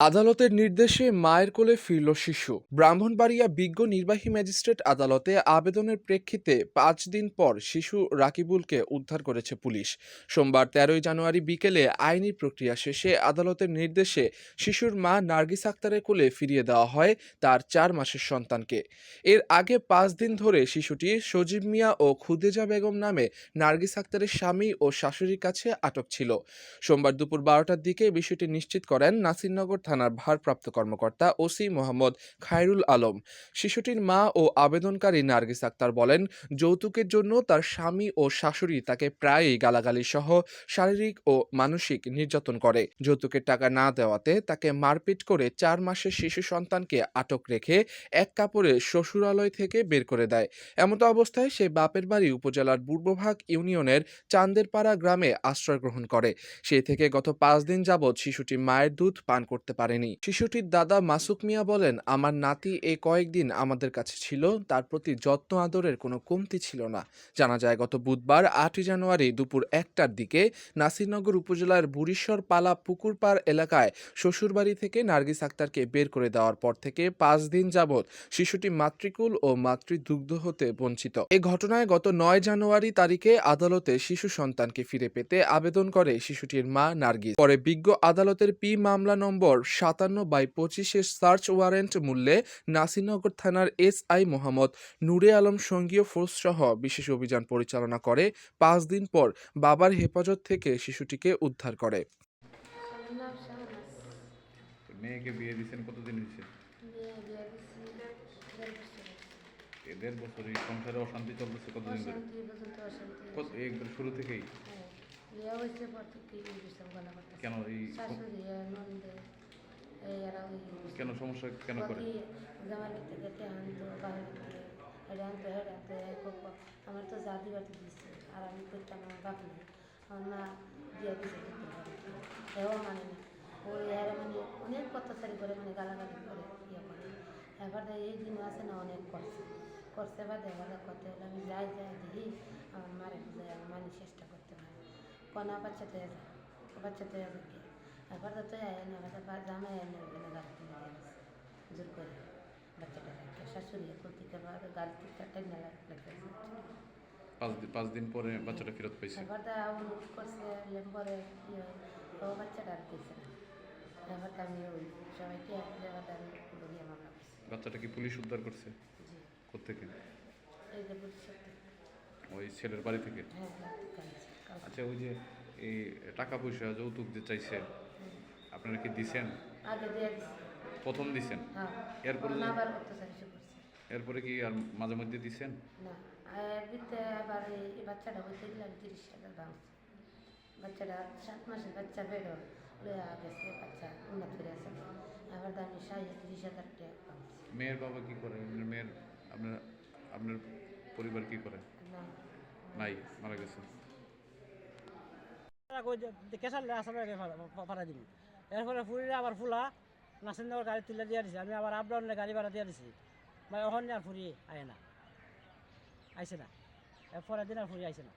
আদালতের নির্দেশে মায়ের কোলে ফিরল শিশু। ব্রাহ্মণবাড়িয়া বিজ্ঞ নির্বাহী ম্যাজিস্ট্রেট আদালতে আবেদনের প্রেক্ষিতে পাঁচ দিন পর শিশু রাকিবুলকে উদ্ধার করেছে পুলিশ। সোমবার তেরোই জানুয়ারি বিকেলে আইনি প্রক্রিয়া শেষে আদালতের নির্দেশে শিশুর মা নার্গিস আক্তারের কোলে ফিরিয়ে দেওয়া হয় তার চার মাসের সন্তানকে। এর আগে পাঁচ দিন ধরে শিশুটি সজীব মিয়া ও খুদেজা বেগম নামে নার্গিস আক্তারের স্বামী ও শাশুড়ির কাছে আটক ছিল। সোমবার দুপুর বারোটার দিকে বিষয়টি নিশ্চিত করেন নাসিরনগর থানার ভারপ্রাপ্ত কর্মকর্তা ওসি মোহাম্মদ খায়রুল আলম। শিশুটির মা ও আবেদনকারী নার্গিস আক্তার বলেন, যৌতুকের জন্য তার স্বামী ও শাশুড়ি তাকে প্রায়ই গালাগালি সহ শারীরিক ও মানসিক নির্যাতন করে। যৌতুকের টাকা না দেওয়াতে তাকে মারপিট করে চার মাসের শিশু সন্তানকে আটক রেখে এক কাপড়ে শ্বশুরালয় থেকে বের করে দেয়। এমতো অবস্থায় সে বাপের বাড়ি উপজেলার পূর্বভাগ ইউনিয়নের চান্দেরপাড়া গ্রামে আশ্রয় গ্রহণ করে। সেই থেকে গত পাঁচ দিন যাবৎ শিশুটি মায়ের দুধ পান করতে পারেনি। শিশুটির দাদা মাসুক মিয়া বলেন, আমার নাতি এই কয়েকদিন আমাদের কাছে ছিল, তার প্রতি যত্ন আদরের কোনো কমতি ছিল না। জানা যায়, গত বুধবার আটই জানুয়ারি দুপুর একটার দিকে নাসিরনগর উপজেলার বুড়িশ্বর পালা পুকুরপাড় এলাকায় শ্বশুরবাড়ি থেকে নার্গিস আক্তারকে বের করে দেওয়ার পর থেকে পাঁচ দিন যাবৎ শিশুটি মাতৃকুল ও মাতৃদুগ্ধ হতে বঞ্চিত। এ ঘটনায় গত নয় জানুয়ারি তারিখে আদালতে শিশু সন্তানকে ফিরে পেতে আবেদন করে শিশুটির মা নার্গিস। পরে বিজ্ঞ আদালতের পি মামলা নম্বর সাতান্ন বাই পঁচিশের সার্চ ওয়ারেন্ট মূল্যে নাসিরনগর থানার এস আই মোহাম্মদ নূরে আলম সঙ্গীয় ফোর্স সহ বিশেষ অভিযান পরিচালনা করে। পাঁচ দিন পর বাবার হেফাজত থেকে শিশুটিকে উদ্ধার করে। মেয়েকে বিয়ে দিচ্ছেন কতদিন হয়েছে? দেড় বছর। এই সংসারে অশান্তি চলতেছে কতদিন ধরে? একবার শুরু থেকেই? হ্যাঁ কেন এই কেন সমস্যা কেন করে? প্রতি জামার ভিতরে গেটে আনতো ভিতরে হেডে আনতো এক আমার তো জাতি বাতি দিচ্ছে আর আমি করতাম আমার বাপ নাই। আমার মা দিয়ে দিছে এও মানে না। ওই আর মানে অনেক অত্যাচারি করে মানে গালাগালি করে ইয়ে করে। এবার এই দিনও আছে না অনেক করছে। করছে বা দেখা দেখা করতে হলে আমি যাই যাই দেখি আমার মারে বুঝাই আমি মানে চেষ্টা করতে পারি কনা বাচ্চা তো যা বাচ্চা তো এবার তো তুই আয় না এবার জামাই আয় না ওখানে গাড়ি তুলে গেছে জোর করে বাচ্চাটা রেখে শাশুড়ি পারে গাড়ি থেকে রেখে পাঁচ দিন পাঁচ দিন পরে বাচ্চাটা ফেরত পাইছে এবার তো অনুরোধ করছে ইয়ে ও বাচ্চাটা আর দিয়েছে না এবার তো আমি ওই সবাইকে এক আমি মামলা করছি বাচ্চাটা কি পুলিশ উদ্ধার করছে কোথেকে এই যে বুঝছে ওই ছেলের বাড়ি থেকে আচ্ছা ওই যে এই টাকা পয়সা যৌতুক যে চাইছে আপনারা কি দিছেন? আগে দিয়ে প্রথম দিছেন? হ্যাঁ এরপরে না আবার অত্যাচার এসে করছে এরপরে কি আর মাঝে মধ্যে দিছেন? না আবার এই বাচ্চাটা বলতে গেলাম তিরিশ টাকা দাম বাচ্চাটা সাত মাসের বাচ্চা বেরো লয়া গেছে বাচ্চা উন্নত আছে আবার দামি সাড়ে তিরিশ হাজার টাকা মেয়ের বাবা কি করে? মেয়ের আপনার আপনার পরিবার কি করে? না। নাই মারা গেছে। কেসার আসামে ভাড়া দিবি। এরপরে ফুরিলে আবার ফুলা নাসিনগর গাড়ি তুলে দিয়ে দিছে আমি আবার আপ ডাউনে গাড়ি ভাড়া দিয়ে দিছি মানে ওখানে আর ফুরি আয় না। আইসে না। এরপরের দিন আর ফুরি আইসে না।